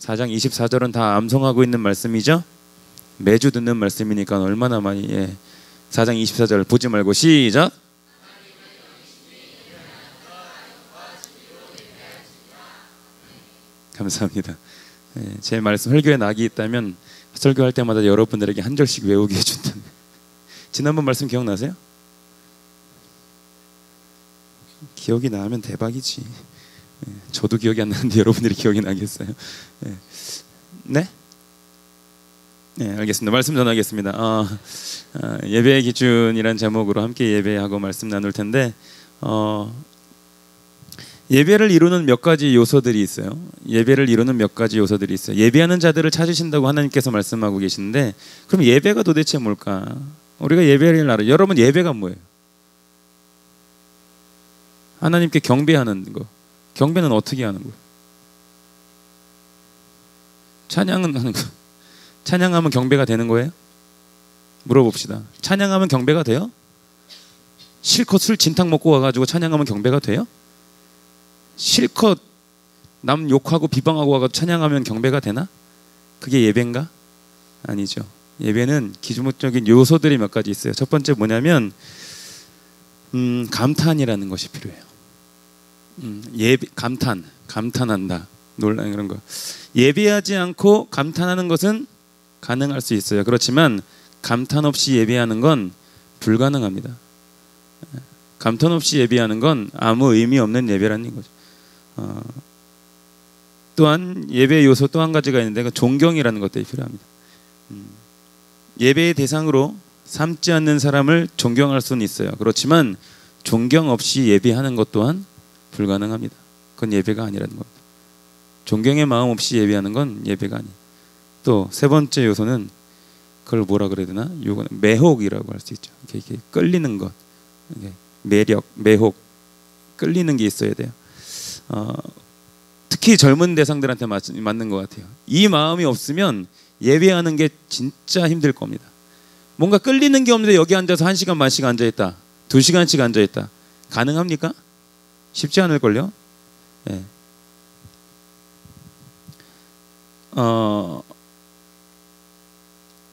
4장 24절은 다 암송하고 있는 말씀이죠. 매주 듣는 말씀이니까 얼마나 많이 예. 4장 24절 보지 말고 시작. 감사합니다. 예, 제 말씀 설교에 낙이 있다면 설교할 때마다 여러분들에게 한 절씩 외우게 해준다. 지난번 말씀 기억나세요? 기억이 나면 대박이지. 예, 저도 기억이 안 나는데 여러분들이 기억이 나겠어요? 예. 네? 네, 알겠습니다. 말씀 전하겠습니다. 어, 어, 예배의 기준이란 제목으로 함께 예배하고 말씀 나눌 텐데 어, 예배를 이루는 몇 가지 요소들이 있어요. 예배를 이루는 몇 가지 요소들이 있어요. 예배하는 자들을 찾으신다고 하나님께서 말씀하고 계시는데 그럼 예배가 도대체 뭘까? 우리가 예배를 알아. 여러분 예배가 뭐예요? 하나님께 경배하는 거. 경배는 어떻게 하는 거예요? 찬양은 하는 거. 찬양하면 경배가 되는 거예요? 물어봅시다. 찬양하면 경배가 돼요? 실컷 술 진탕 먹고 와가지고 찬양하면 경배가 돼요? 실컷 남 욕하고 비방하고 와가지고 찬양하면 경배가 되나? 그게 예배인가? 아니죠. 예배는 기본적인 요소들이 몇 가지 있어요. 첫 번째 뭐냐면 음, 감탄이라는 것이 필요해요. 음, 예배 감탄, 감탄한다, 놀라 그런 거. 예배하지 않고 감탄하는 것은 가능할 수 있어요. 그렇지만 감탄 없이 예배하는 건 불가능합니다. 감탄 없이 예배하는 건 아무 의미 없는 예배라는 거죠. 어, 또한 예배 요소 또 한 가지가 있는데 그 존경이라는 것들이 필요합니다. 음, 예배의 대상으로 삼지 않는 사람을 존경할 수는 있어요. 그렇지만 존경 없이 예배하는 것 또한 불가능합니다. 그건 예배가 아니라는 겁니다. 존경의 마음 없이 예배하는 건 예배가 아니. 또세 번째 요소는 그걸 뭐라 그래야 되나? 요거는 매혹이라고 할 수 있죠. 이렇게, 끌리는 것, 매력, 매혹, 끌리는 게 있어야 돼요. 어, 특히 젊은 대상들한테 맞, 맞는 것 같아요. 이 마음이 없으면 예배하는 게 진짜 힘들 겁니다. 뭔가 끌리는 게 없는데 여기 앉아서 한 시간 반씩 앉아 있다, 두 시간씩 앉아 있다, 가능합니까? 쉽지 않을 걸요. 네. 어,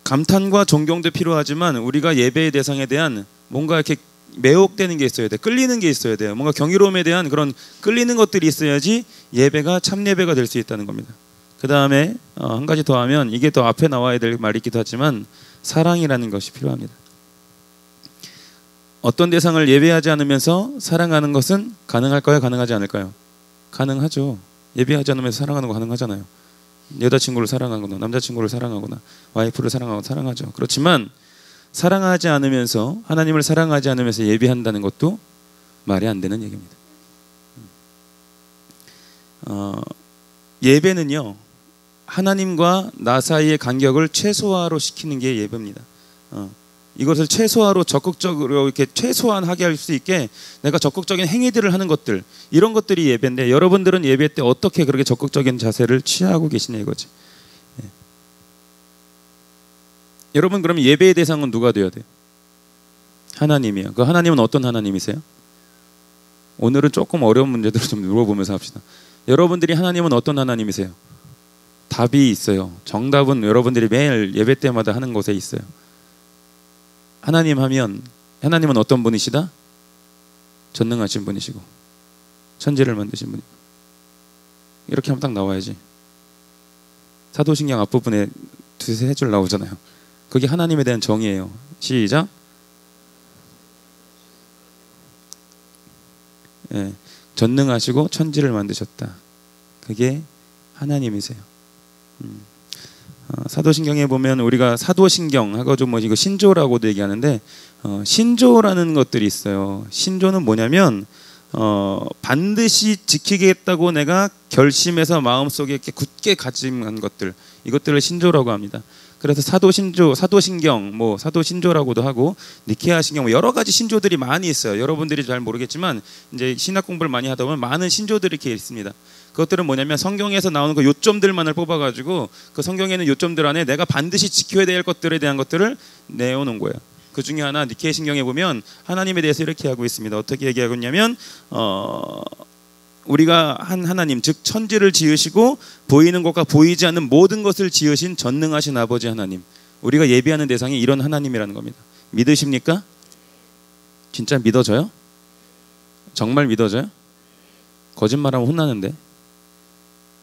감탄과 존경도 필요하지만 우리가 예배의 대상에 대한 뭔가 이렇게 매혹되는 게 있어야 돼. 끌리는 게 있어야 돼요. 뭔가 경이로움에 대한 그런 끌리는 것들이 있어야지 예배가 참 예배가 될 수 있다는 겁니다. 그 다음에 어, 한 가지 더 하면 이게 더 앞에 나와야 될 말이기도 하지만 사랑이라는 것이 필요합니다. 어떤 대상을 예배하지 않으면서 사랑하는 것은 가능할까요? 가능하지 않을까요? 가능하죠. 예배하지 않으면서 사랑하는 거 가능하잖아요. 여자친구를 사랑하거나 남자친구를 사랑하거나 와이프를 사랑하고 사랑하죠. 그렇지만 사랑하지 않으면서 하나님을 사랑하지 않으면서 예배한다는 것도 말이 안 되는 얘기입니다. 어, 예배는요 하나님과 나 사이의 간격을 최소화로 시키는 게 예배입니다. 어, 이것을 최소화로 적극적으로 이렇게 최소한하게 할 수 있게 내가 적극적인 행위들을 하는 것들 이런 것들이 예배인데 여러분들은 예배 때 어떻게 그렇게 적극적인 자세를 취하고 계시냐 이거지. 예. 여러분 그러면 예배의 대상은 누가 되어야 돼요? 하나님이요. 그 하나님은 어떤 하나님이세요? 오늘은 조금 어려운 문제들을 좀 물어보면서 합시다. 여러분들이 하나님은 어떤 하나님이세요? 답이 있어요. 정답은 여러분들이 매일 예배 때마다 하는 곳에 있어요. 하나님 하면 하나님은 어떤 분이시다? 전능하신 분이시고 천지를 만드신 분이고 이렇게 하면 딱 나와야지. 사도신경 앞부분에 두세 줄 나오잖아요. 그게 하나님에 대한 정의예요. 시작. 예, 전능하시고 천지를 만드셨다. 그게 하나님이세요. 음. 어, 사도신경에 보면 우리가 사도신경 하고 좀 뭐 이거 신조라고도 얘기하는데 어, 신조라는 것들이 있어요. 신조는 뭐냐면 어, 반드시 지키겠다고 내가 결심해서 마음속에 이렇게 굳게 가짐한 것들 이것들을 신조라고 합니다. 그래서 사도신조, 사도신경, 뭐 사도신조라고도 하고 니케아 신경 뭐 여러 가지 신조들이 많이 있어요. 여러분들이 잘 모르겠지만 이제 신학 공부를 많이 하다 보면 많은 신조들이 이렇게 있습니다. 그것들은 뭐냐면 성경에서 나오는 그 요점들만을 뽑아가지고 그 성경에 는 요점들 안에 내가 반드시 지켜야 될 것들에 대한 것들을 내어놓은 거예요. 그 중에 하나 니케 신경에 보면 하나님에 대해서 이렇게 하고 있습니다. 어떻게 얘기하고 있냐면 어, 우리가 한 하나님 즉 천지를 지으시고 보이는 것과 보이지 않는 모든 것을 지으신 전능하신 아버지 하나님 우리가 예배하는 대상이 이런 하나님이라는 겁니다. 믿으십니까? 진짜 믿어져요? 정말 믿어져요? 거짓말하면 혼나는데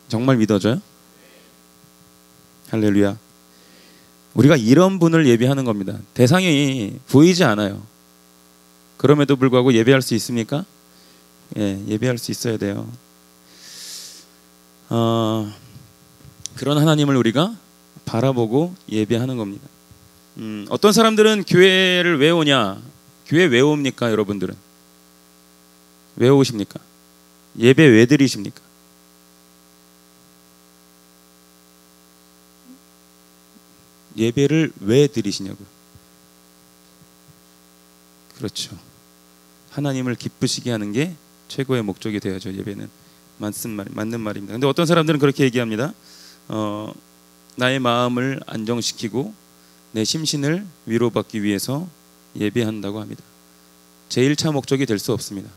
정말 믿어져요? 할렐루야. 우리가 이런 분을 예배하는 겁니다. 대상이 보이지 않아요. 그럼에도 불구하고 예배할 수 있습니까? 예, 예배할 수 있어야 돼요. 어, 그런 하나님을 우리가 바라보고 예배하는 겁니다. 음, 어떤 사람들은 교회를 왜 오냐? 교회 왜 옵니까, 여러분들은? 왜 오십니까? 예배 왜 드리십니까? 예배를 왜 드리시냐고요. 그렇죠. 하나님을 기쁘시게 하는 게 최고의 목적이 되어야죠. 예배는 맞는 말 맞는 말입니다. 근데 어떤 사람들은 그렇게 얘기합니다. 어, 나의 마음을 안정시키고 내 심신을 위로받기 위해서 예배한다고 합니다. 제1차 목적이 될 수 없습니다.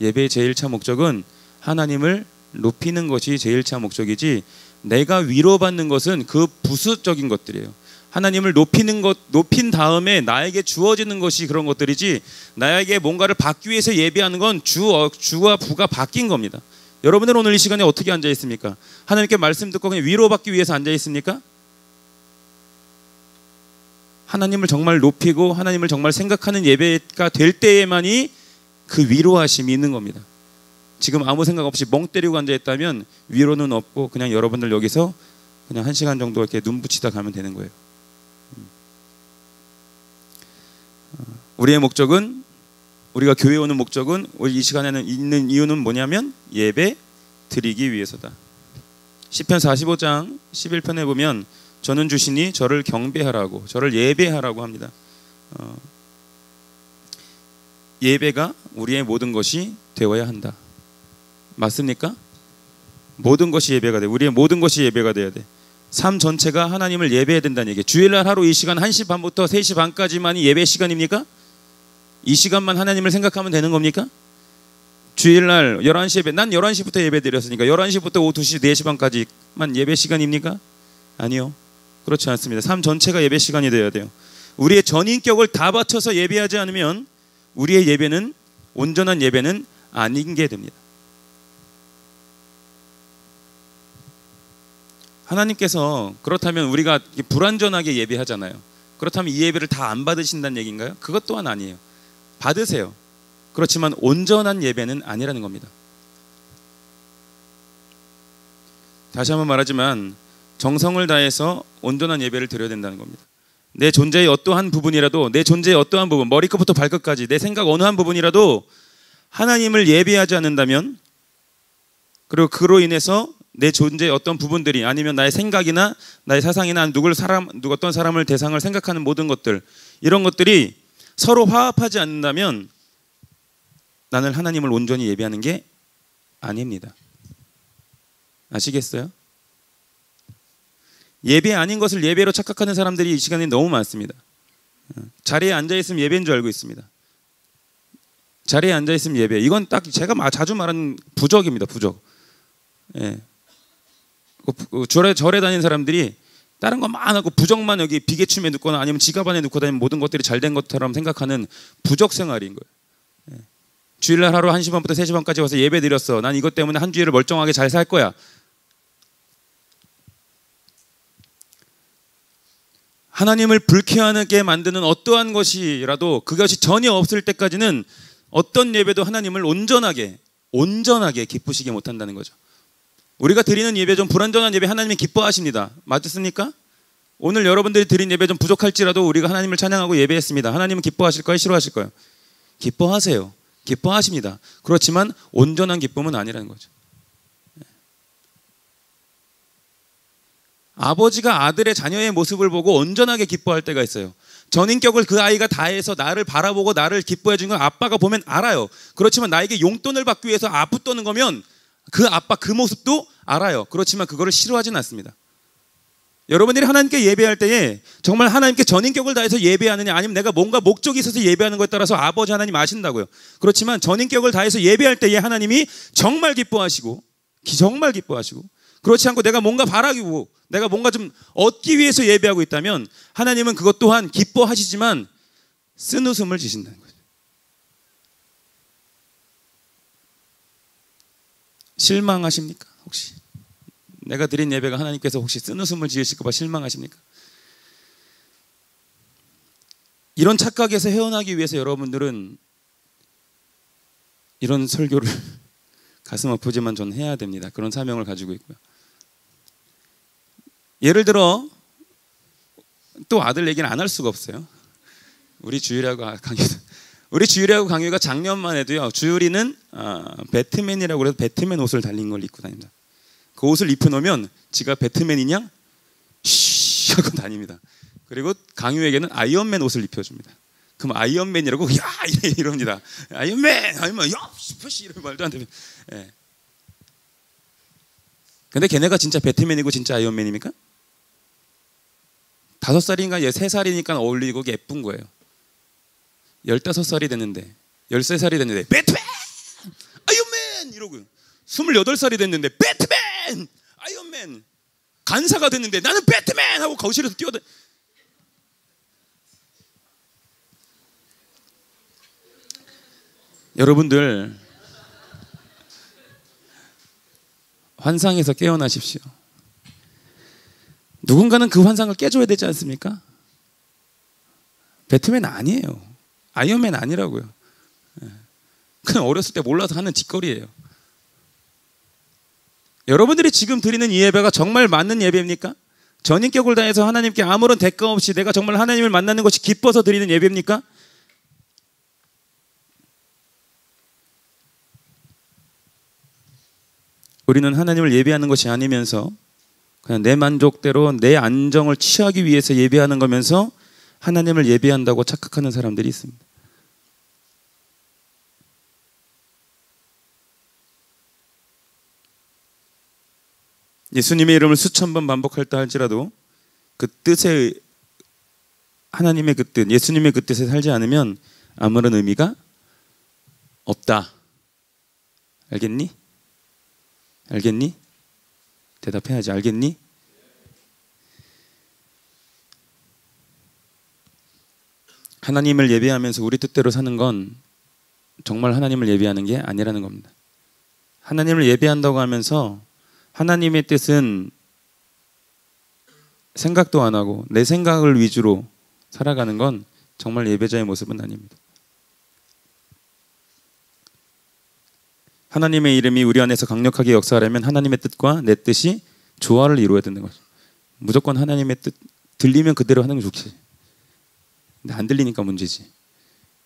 예배의 제1차 목적은 하나님을 높이는 것이 제1차 목적이지 내가 위로받는 것은 그 부수적인 것들이에요. 하나님을 높이는 것 높인 다음에 나에게 주어지는 것이 그런 것들이지 나에게 뭔가를 받기 위해서 예배하는 건 주, 어, 주와 부가 바뀐 겁니다. 여러분들은 오늘 이 시간에 어떻게 앉아 있습니까? 하나님께 말씀 듣고 그냥 위로받기 위해서 앉아 있습니까? 하나님을 정말 높이고 하나님을 정말 생각하는 예배가 될 때에만이 그 위로하심이 있는 겁니다. 지금 아무 생각 없이 멍 때리고 앉아 있다면 위로는 없고 그냥 여러분들 여기서 그냥 한 시간 정도 이렇게 눈 붙이다 가면 되는 거예요. 우리의 목적은 우리가 교회 오는 목적은 이 시간에는 있는 이유는 뭐냐면 예배 드리기 위해서다. 시편 45장 11편에 보면 저는 주시니 저를 경배하라고 저를 예배하라고 합니다. 어, 예배가 우리의 모든 것이 되어야 한다. 맞습니까? 모든 것이 예배가 돼. 우리의 모든 것이 예배가 돼야 돼. 삶 전체가 하나님을 예배해야 된다는 얘기. 주일날 하루 이 시간 1시 반부터 3시 반까지만이 예배 시간입니까? 이 시간만 하나님을 생각하면 되는 겁니까? 주일날 11시 예배, 난 11시부터 예배 드렸으니까 11시부터 오후 2시, 4시 반까지만 예배 시간입니까? 아니요. 그렇지 않습니다. 삶 전체가 예배 시간이 되어야 돼요. 우리의 전인격을 다 바쳐서 예배하지 않으면 우리의 예배는 온전한 예배는 아닌 게 됩니다. 하나님께서 그렇다면 우리가 불완전하게 예배하잖아요. 그렇다면 이 예배를 다 안 받으신다는 얘기인가요? 그것 또한 아니에요. 받으세요. 그렇지만 온전한 예배는 아니라는 겁니다. 다시 한번 말하지만 정성을 다해서 온전한 예배를 드려야 된다는 겁니다. 내 존재의 어떠한 부분이라도 내 존재의 어떠한 부분 머리끝부터 발끝까지 내 생각 어느 한 부분이라도 하나님을 예배하지 않는다면 그리고 그로 인해서 내 존재의 어떤 부분들이 아니면 나의 생각이나 나의 사상이나 누굴 사람 누 어떤 사람을 대상을 생각하는 모든 것들 이런 것들이 서로 화합하지 않는다면 나는 하나님을 온전히 예배하는 게 아닙니다. 아시겠어요? 예배 아닌 것을 예배로 착각하는 사람들이 이 시간에 너무 많습니다. 자리에 앉아 있으면 예배인 줄 알고 있습니다. 자리에 앉아 있으면 예배. 이건 딱 제가 자주 말하는 부적입니다. 부적. 예. 그 절에 절에 다니는 사람들이 다른 거 많고 부적만 여기 비계춤에 넣거나 아니면 지갑 안에 넣고 다니면 모든 것들이 잘 된 것처럼 생각하는 부적 생활인 거예요. 예. 주일날 하루 1시 반부터 3시 반까지 와서 예배 드렸어. 난 이것 때문에 한 주일을 멀쩡하게 잘 살 거야. 하나님을 불쾌하게 만드는 어떠한 것이라도 그것이 전혀 없을 때까지는 어떤 예배도 하나님을 온전하게 온전하게 기쁘시게 못한다는 거죠. 우리가 드리는 예배 좀 불완전한 예배 하나님이 기뻐하십니다. 맞습니까? 오늘 여러분들이 드린 예배 좀 부족할지라도 우리가 하나님을 찬양하고 예배했습니다. 하나님은 기뻐하실 거예요? 싫어하실 거예요? 기뻐하세요. 기뻐하십니다. 그렇지만 온전한 기쁨은 아니라는 거죠. 아버지가 아들의 자녀의 모습을 보고 온전하게 기뻐할 때가 있어요. 전인격을 그 아이가 다해서 나를 바라보고 나를 기뻐해 주는 걸 아빠가 보면 알아요. 그렇지만 나에게 용돈을 받기 위해서 아부 떠는 거면 그 아빠 그 모습도 알아요. 그렇지만 그거를 싫어하지는 않습니다. 여러분들이 하나님께 예배할 때에 정말 하나님께 전인격을 다해서 예배하느냐 아니면 내가 뭔가 목적이 있어서 예배하는 것에 따라서 아버지 하나님 아신다고요. 그렇지만 전인격을 다해서 예배할 때에 하나님이 정말 기뻐하시고 정말 기뻐하시고 그렇지 않고 내가 뭔가 바라기고 내가 뭔가 좀 얻기 위해서 예배하고 있다면 하나님은 그것 또한 기뻐하시지만 쓴 웃음을 지신다는 거죠. 실망하십니까? 혹시? 내가 드린 예배가 하나님께서 혹시 쓴 웃음을 지으실까봐 실망하십니까? 이런 착각에서 헤어나기 위해서 여러분들은 이런 설교를 가슴 아프지만 전 해야 됩니다. 그런 사명을 가지고 있고요. 예를 들어 또 아들 얘기는 안 할 수가 없어요. 우리 주일하고 강의 우리 주일하고 강의가 작년만 해도요. 주일이는 아, 배트맨이라고 그래서 배트맨 옷을 달린 걸 입고 다닙니다. 그 옷을 입혀놓으면 지가 배트맨이냐? 쉬 하고 다닙니다. 그리고 강유에게는 아이언맨 옷을 입혀줍니다. 그럼 아이언맨이라고 야 이래 이럽니다. 아이언맨 아니면 야 슈퍼시 이런 말도 안 되면. 예. 근데 걔네가 진짜 배트맨이고 진짜 아이언맨입니까? 다섯 살인가 세 살이니까 어울리고 예쁜 거예요. 열다섯 살이 됐는데 열세 살이 됐는데 배트맨 아이언맨 이러고 스물여덟 살이 됐는데 배트맨 아이언맨 간사가 됐는데 나는 배트맨 하고 거실에서 뛰어다 여러분들 환상에서 깨어나십시오. 누군가는 그 환상을 깨줘야 되지 않습니까? 배트맨 아니에요. 아이언맨 아니라고요. 예. 그냥 어렸을 때 몰라서 하는 짓거리예요. 여러분들이 지금 드리는 이 예배가 정말 맞는 예배입니까? 전인격을 다해서 하나님께 아무런 대가 없이 내가 정말 하나님을 만나는 것이 기뻐서 드리는 예배입니까? 우리는 하나님을 예배하는 것이 아니면서 그냥 내 만족대로 내 안정을 취하기 위해서 예배하는 거면서 하나님을 예배한다고 착각하는 사람들이 있습니다. 예수님의 이름을 수천 번 반복할다 할지라도 그 뜻에 하나님의 그 뜻, 예수님의 그 뜻에 살지 않으면 아무런 의미가 없다. 알겠니? 알겠니? 대답해야지. 알겠니? 하나님을 예배하면서 우리 뜻대로 사는 건 정말 하나님을 예배하는 게 아니라는 겁니다. 하나님을 예배한다고 하면서 하나님의 뜻은 생각도 안 하고 내 생각을 위주로 살아가는 건 정말 예배자의 모습은 아닙니다. 하나님의 이름이 우리 안에서 강력하게 역사하려면 하나님의 뜻과 내 뜻이 조화를 이루어야 되는 거죠. 무조건 하나님의 뜻 들리면 그대로 하는 게 좋지. 근데 안 들리니까 문제지.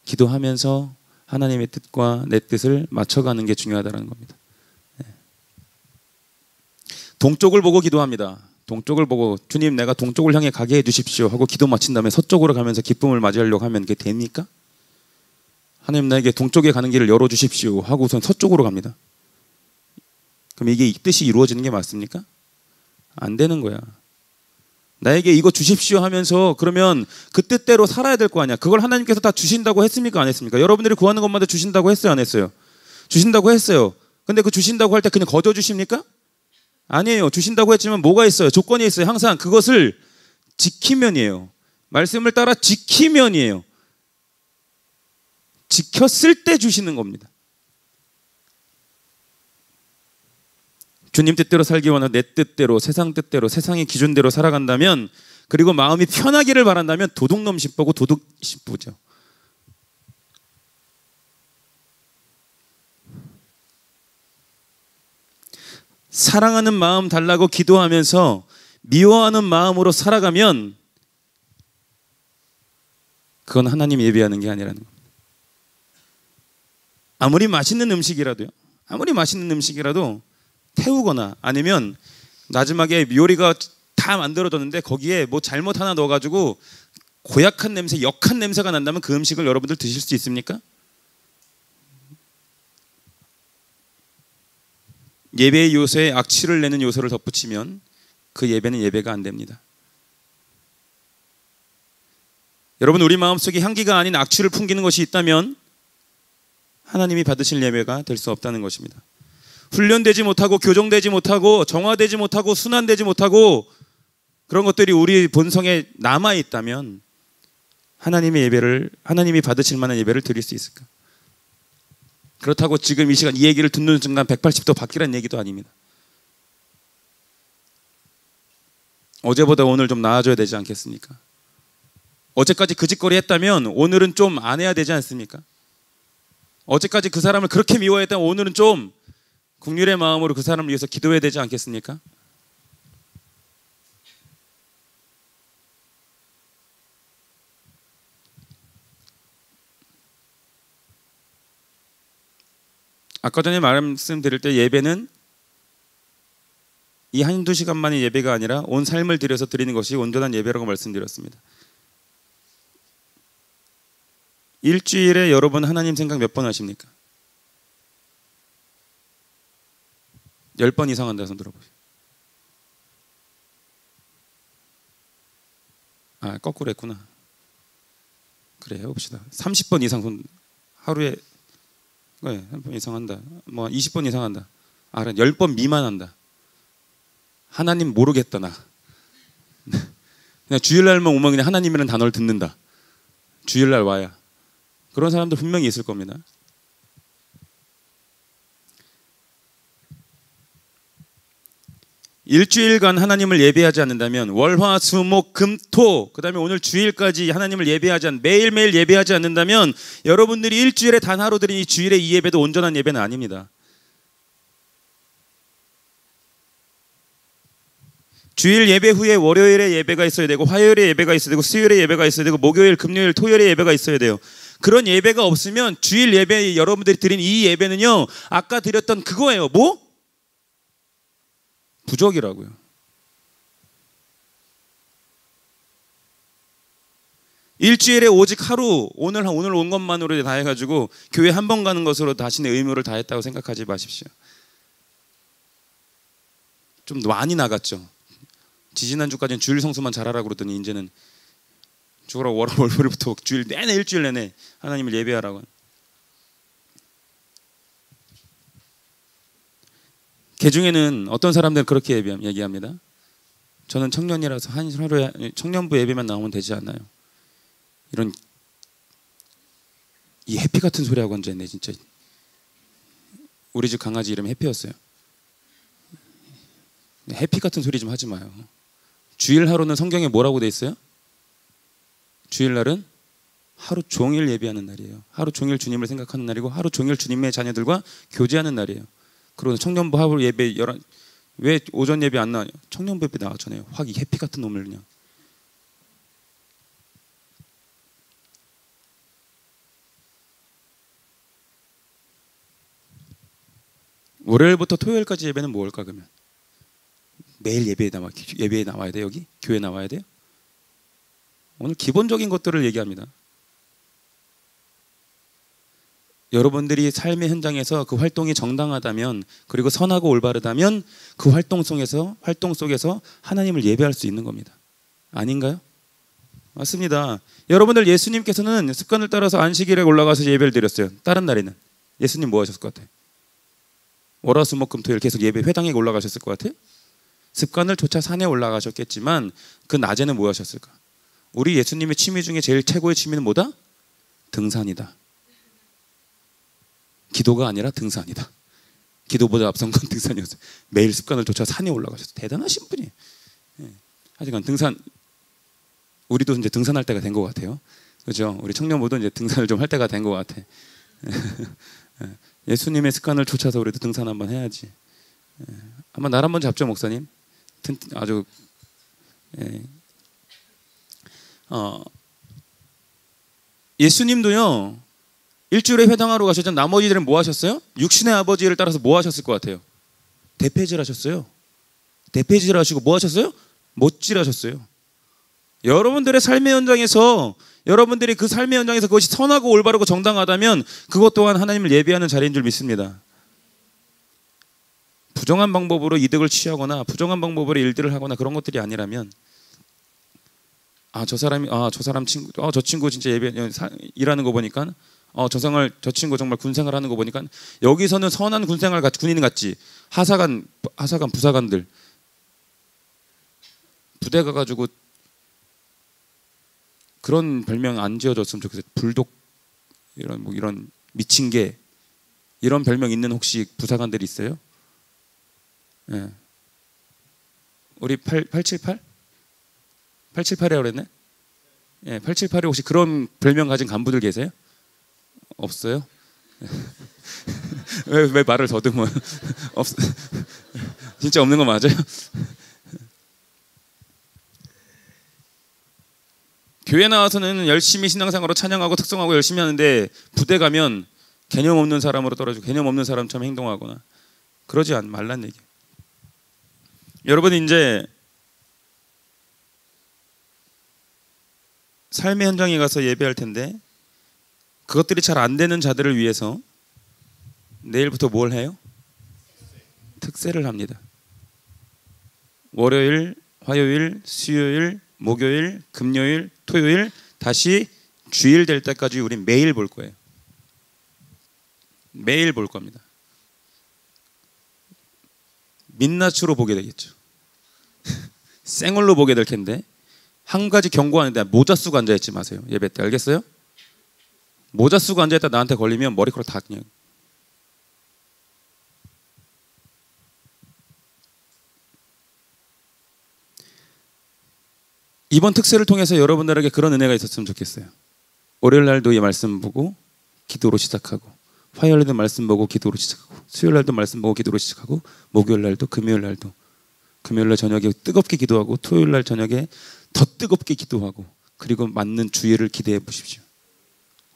기도하면서 하나님의 뜻과 내 뜻을 맞춰가는 게 중요하다는 겁니다. 네. 동쪽을 보고 기도합니다. 동쪽을 보고 주님 내가 동쪽을 향해 가게 해 주십시오 하고 기도 마친 다음에 서쪽으로 가면서 기쁨을 맞이하려고 하면 그게 됩니까? 하나님 나에게 동쪽에 가는 길을 열어 주십시오 하고 우선 서쪽으로 갑니다. 그럼 이게 이 뜻이 이루어지는 게 맞습니까? 안 되는 거야. 나에게 이거 주십시오 하면서 그러면 그 뜻대로 살아야 될 거 아니야. 그걸 하나님께서 다 주신다고 했습니까? 안 했습니까? 여러분들이 구하는 것마다 주신다고 했어요? 안 했어요? 주신다고 했어요. 근데 그 주신다고 할 때 그냥 거저 주십니까? 아니에요. 주신다고 했지만 뭐가 있어요? 조건이 있어요. 항상 그것을 지키면이에요. 말씀을 따라 지키면이에요. 지켰을 때 주시는 겁니다. 주님 뜻대로 살기 원하고 내 뜻대로 세상 뜻대로 세상의 기준대로 살아간다면 그리고 마음이 편하기를 바란다면 도둑놈 싶보고 도둑 싶보죠. 사랑하는 마음 달라고 기도하면서 미워하는 마음으로 살아가면 그건 하나님 예배하는 게 아니라는 겁니다. 아무리 맛있는 음식이라도요. 아무리 맛있는 음식이라도 태우거나 아니면 마지막에 요리가 다 만들어졌는데 거기에 뭐 잘못 하나 넣어가지고 고약한 냄새, 역한 냄새가 난다면 그 음식을 여러분들 드실 수 있습니까? 예배의 요소에 악취를 내는 요소를 덧붙이면 그 예배는 예배가 안 됩니다. 여러분 우리 마음속에 향기가 아닌 악취를 풍기는 것이 있다면 하나님이 받으실 예배가 될 수 없다는 것입니다. 훈련되지 못하고 교정되지 못하고 정화되지 못하고 순환되지 못하고 그런 것들이 우리 본성에 남아 있다면 하나님의 예배를 하나님이 받으실 만한 예배를 드릴 수 있을까? 그렇다고 지금 이 시간 이 얘기를 듣는 순간 180도 바뀌라는 얘기도 아닙니다. 어제보다 오늘 좀 나아져야 되지 않겠습니까? 어제까지 그 짓거리 했다면 오늘은 좀 안 해야 되지 않습니까? 어제까지 그 사람을 그렇게 미워했다면 오늘은 좀 국률의 마음으로 그 사람을 위해서 기도해야 되지 않겠습니까? 아까 전에 말씀드릴 때 예배는 이 한두 시간만의 예배가 아니라 온 삶을 들여서 드리는 것이 온전한 예배라고 말씀드렸습니다. 일주일에 여러분 하나님 생각 몇 번 하십니까? 열 번 이상 한다 손 들어보세요. 아 거꾸로 했구나. 그래 해봅시다. 30번 이상 손 하루에 네, 한 번 이상 한다. 뭐 20번 이상 한다. 아, 10번 미만 한다. 하나님 모르겠다 나. 그냥 주일날만 오면 그냥 하나님이라는 단어를 듣는다. 주일날 와야. 그런 사람들 분명히 있을 겁니다. 일주일간 하나님을 예배하지 않는다면 월화 수 목 금 토 그다음에 오늘 주일까지 하나님을 예배하지 않 매일매일 예배하지 않는다면 여러분들이 일주일에 단 하루 드린 이 주일의 이 예배도 온전한 예배는 아닙니다. 주일 예배 후에 월요일에 예배가 있어야 되고 화요일에 예배가 있어야 되고 수요일에 예배가 있어야 되고 목요일 금요일 토요일에 예배가 있어야 돼요. 그런 예배가 없으면 주일 예배 여러분들이 드린 이 예배는요. 아까 드렸던 그거예요. 뭐? 부족이라고요. 일주일에 오직 하루 오늘 오늘 온 것만으로 다 해가지고 교회 한 번 가는 것으로 자신의 의무를 다했다고 생각하지 마십시오. 좀 많이 나갔죠. 지지난 주까지는 주일 성수만 잘하라 그러더니 이제는 주로 월월부터 주일 내내 일주일 내내 하나님을 예배하라고. 개 중에는 어떤 사람들은 그렇게 얘기합니다. 저는 청년이라서 한 하루에 청년부 예배만 나오면 되지 않나요? 이런 이 해피 같은 소리 하고 앉아있네 진짜. 우리 집 강아지 이름 해피였어요. 해피 같은 소리 좀 하지 마요. 주일 하루는 성경에 뭐라고 돼 있어요? 주일날은 하루 종일 예배하는 날이에요. 하루 종일 주님을 생각하는 날이고 하루 종일 주님의 자녀들과 교제하는 날이에요. 그리고 청년부 하루 예배 열한 왜 오전 예배 안 나와요? 청년부 예배 나왔잖아요. 확 이 해피 같은 놈을 그냥. 월요일부터 토요일까지 예배는 뭘까 그러면? 매일 예배에 나와 예배에 나와야 돼 여기 교회 나와야 돼요. 오늘 기본적인 것들을 얘기합니다. 여러분들이 삶의 현장에서 그 활동이 정당하다면 그리고 선하고 올바르다면 그 활동 속에서 활동 속에서 하나님을 예배할 수 있는 겁니다. 아닌가요? 맞습니다. 여러분들 예수님께서는 습관을 따라서 안식일에 올라가서 예배를 드렸어요. 다른 날에는 예수님 뭐 하셨을 것 같아요? 월화수목금토일 계속 예배 회당에 올라가셨을 것 같아요? 습관을 쫓아 산에 올라가셨겠지만 그 낮에는 뭐 하셨을까? 우리 예수님의 취미 중에 제일 최고의 취미는 뭐다? 등산이다. 기도가 아니라 등산이다. 기도보다 앞선 건 등산이었어요. 매일 습관을 쫓아 산에 올라가셨어요. 대단하신 분이. 예. 하여간 등산 우리도 이제 등산할 때가 된 것 같아요. 그죠? 우리 청년부도 이제 등산을 좀 할 때가 된 것 같아. 예. 예수님의 습관을 쫓아서 우리도 등산 한번 해야지. 예. 한번 날 한번 잡죠, 목사님. 아주 예. 어, 예수님도요 일주일에 회당하러 가셨죠. 나머지들은 뭐 하셨어요? 육신의 아버지를 따라서 뭐 하셨을 것 같아요? 대패질 하셨어요. 대패질 하시고 뭐 하셨어요? 못질 하셨어요. 여러분들의 삶의 현장에서 여러분들이 그 삶의 현장에서 그것이 선하고 올바르고 정당하다면 그것 또한 하나님을 예배하는 자리인 줄 믿습니다. 부정한 방법으로 이득을 취하거나 부정한 방법으로 일들을 하거나 그런 것들이 아니라면 아 저 사람이 아 저 사람 친구 아 저 친구 진짜 예배 사, 일하는 거 보니까 어 저 생활 저 친구 정말 군 생활 하는 거 보니까 여기서는 선한 군 생활 같 군인 같지 하사관 하사관 부사관들 부대 가가지고 그런 별명 안 지어줬으면 좋겠어요. 불독 이런 뭐 이런 미친 개 이런 별명 있는 혹시 부사관들 있어요? 예. 우리 8 878 878이라고 그랬네? 예, 878에 혹시 그런 별명 가진 간부들 계세요? 없어요? 왜, 왜 말을 더듬어? 없, 진짜 없는 거 맞아요? 교회 나와서는 열심히 신앙생활로 찬양하고 특성하고 열심히 하는데 부대 가면 개념 없는 사람으로 떨어지고 개념 없는 사람처럼 행동하거나 그러지 않 말란 얘기. 여러분 이제 삶의 현장에 가서 예배할 텐데 그것들이 잘 안 되는 자들을 위해서 내일부터 뭘 해요? 특세를 합니다. 월요일, 화요일, 수요일, 목요일, 금요일, 토요일 다시 주일 될 때까지 우리 매일 볼 거예요. 매일 볼 겁니다. 민낯으로 보게 되겠죠. 생얼로 보게 될 텐데 한 가지 경고하는데 모자 쓰고 앉아 있지 마세요. 예배 때 알겠어요? 모자 쓰고 앉아 있다 나한테 걸리면 머리카락 다 그냥 이번 특세를 통해서 여러분들에게 그런 은혜가 있었으면 좋겠어요. 월요일 날도 이 말씀 보고 기도로 시작하고 화요일 날도 말씀 보고 기도로 시작하고 수요일 날도 말씀 보고 기도로 시작하고 목요일 날도 금요일 날도 금요일 날 저녁에 뜨겁게 기도하고 토요일 날 저녁에 더 뜨겁게 기도하고 그리고 맞는 주의를 기대해 보십시오.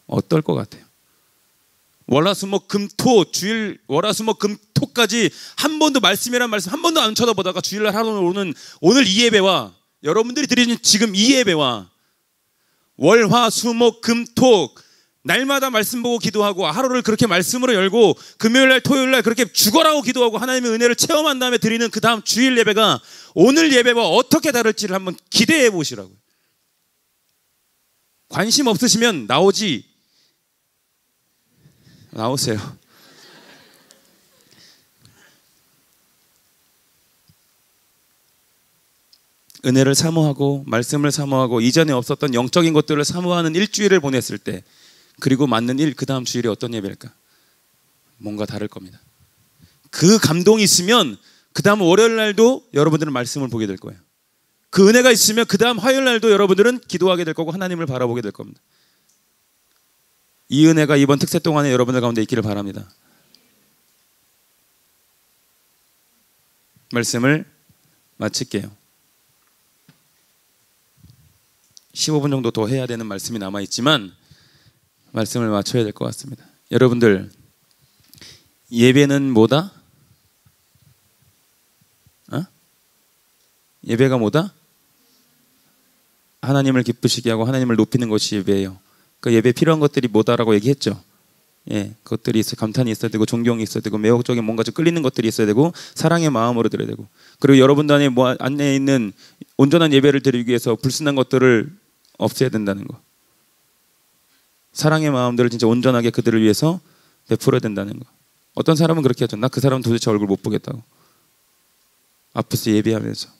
어떨 것 같아요? 월화수목 금토 주일 월화수목 금토까지 한 번도 말씀이란 말씀 한 번도 안 쳐다보다가 주일날 하루 오는 오늘 이 예배와 여러분들이 드리는 지금 이 예배와 월화수목 금토 날마다 말씀 보고 기도하고 하루를 그렇게 말씀으로 열고 금요일 날 토요일 날 그렇게 죽어라고 기도하고 하나님의 은혜를 체험한 다음에 드리는 그 다음 주일 예배가 오늘 예배와 어떻게 다를지를 한번 기대해 보시라고요. 관심 없으시면 나오지 나오세요. 은혜를 사모하고 말씀을 사모하고 이전에 없었던 영적인 것들을 사모하는 일주일을 보냈을 때 그리고 맞는 일 그 다음 주일이 어떤 예배일까? 뭔가 다를 겁니다. 그 감동이 있으면 그 다음 월요일 날도 여러분들은 말씀을 보게 될 거예요. 그 은혜가 있으면 그 다음 화요일 날도 여러분들은 기도하게 될 거고 하나님을 바라보게 될 겁니다. 이 은혜가 이번 특세 동안에 여러분들 가운데 있기를 바랍니다. 말씀을 마칠게요. 15분 정도 더 해야 되는 말씀이 남아 있지만 말씀을 맞춰야 될 것 같습니다. 여러분들 예배는 뭐다? 어? 예배가 뭐다? 하나님을 기쁘시게 하고 하나님을 높이는 것이 예배예요. 그 예배 필요한 것들이 뭐다라고 얘기했죠. 예, 그것들이 있어 감탄이 있어야 되고 존경이 있어야 되고 매혹적인 뭔가 좀 끌리는 것들이 있어야 되고 사랑의 마음으로 드려야 되고 그리고 여러분들 안에 뭐 안에 있는 온전한 예배를 드리기 위해서 불순한 것들을 없애야 된다는 거. 사랑의 마음들을 진짜 온전하게 그들을 위해서 베풀어야 된다는 거. 어떤 사람은 그렇게 하죠. 나 그 사람 도대체 얼굴 못 보겠다고. 앞에서 예배하면서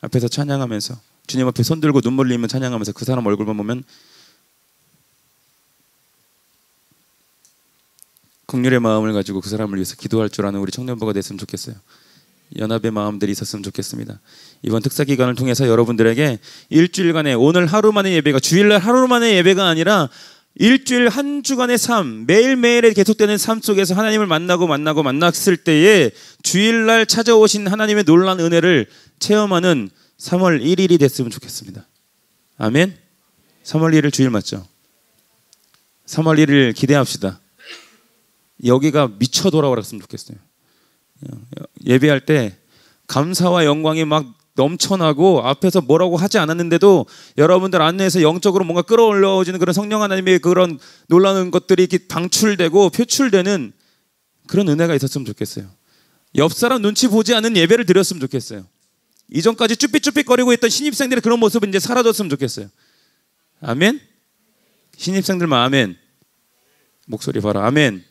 앞에서 찬양하면서 주님 앞에 손 들고 눈물 흘리면 찬양하면서 그 사람 얼굴만 보면 극률의 마음을 가지고 그 사람을 위해서 기도할 줄 아는 우리 청년부가 됐으면 좋겠어요. 연합의 마음들이 있었으면 좋겠습니다. 이번 특사 기간을 통해서 여러분들에게 일주일간의 오늘 하루만의 예배가 주일날 하루만의 예배가 아니라 일주일 한 주간의 삶, 매일매일에 계속되는 삶 속에서 하나님을 만나고 만나고 만났을 때에 주일날 찾아오신 하나님의 놀란 은혜를 체험하는 3월 1일이 됐으면 좋겠습니다. 아멘. 3월 1일 주일 맞죠? 3월 1일 기대합시다. 여기가 미쳐 돌아버렸으면 좋겠어요. 예배할 때 감사와 영광이 막 넘쳐나고 앞에서 뭐라고 하지 않았는데도 여러분들 안내에서 영적으로 뭔가 끌어올려지는 그런 성령 하나님의 그런 놀라운 것들이 방출되고 표출되는 그런 은혜가 있었으면 좋겠어요. 옆 사람 눈치 보지 않는 예배를 드렸으면 좋겠어요. 이전까지 쭈삣쭈삣거리고 있던 신입생들의 그런 모습은 이제 사라졌으면 좋겠어요. 아멘. 신입생들만 아멘. 목소리 봐라. 아멘.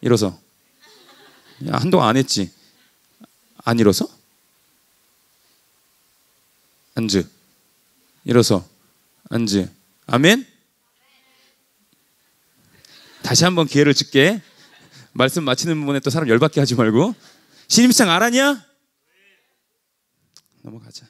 일어서. 야, 한동안 안 했지. 안 일어서? 앉으. 일어서. 앉으. 아멘. 다시 한번 기회를 줄게. 말씀 마치는 부분에 또 사람 열받게 하지 말고. 신입생 알았냐? 넘어가자.